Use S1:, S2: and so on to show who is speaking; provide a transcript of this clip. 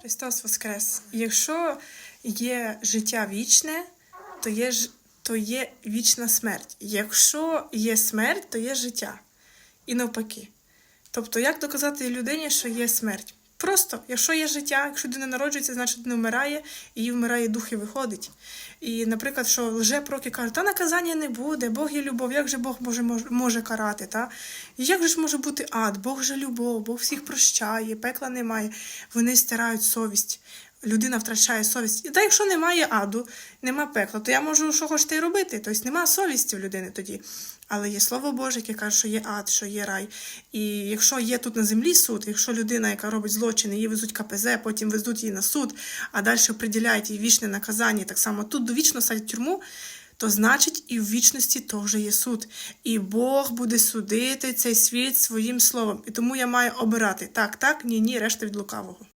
S1: Христос Воскрес! Якщо є життя вічне, то є, то є вічна смерть. Якщо є смерть, то є життя. І навпаки. Тобто, як доказати людині, що є смерть? Просто, якщо є життя, якщо людина народжується, значить людина вмирає, і її вмирає дух і виходить. І, наприклад, що лжепроки кажуть, та наказання не буде, Бог є любов, як же Бог може, може карати? Та? І як же ж може бути ад? Бог же любов, Бог всіх прощає, пекла немає. Вони стирають совість. Людина втрачає совість. І та якщо немає аду, нема пекла, то я можу що хочете й робити. Тобто нема совісті в людини тоді. Але є слово Боже, яке каже, що є ад, що є рай. І якщо є тут на землі суд, якщо людина, яка робить злочин, її везуть КПЗ, потім везуть її на суд, а далі приділяють їй вічне наказання, так само тут довічно садять тюрму, то значить і в вічності теж є суд. І Бог буде судити цей світ своїм словом. І тому я маю обирати так, так, ні, ні, решта від лукавого.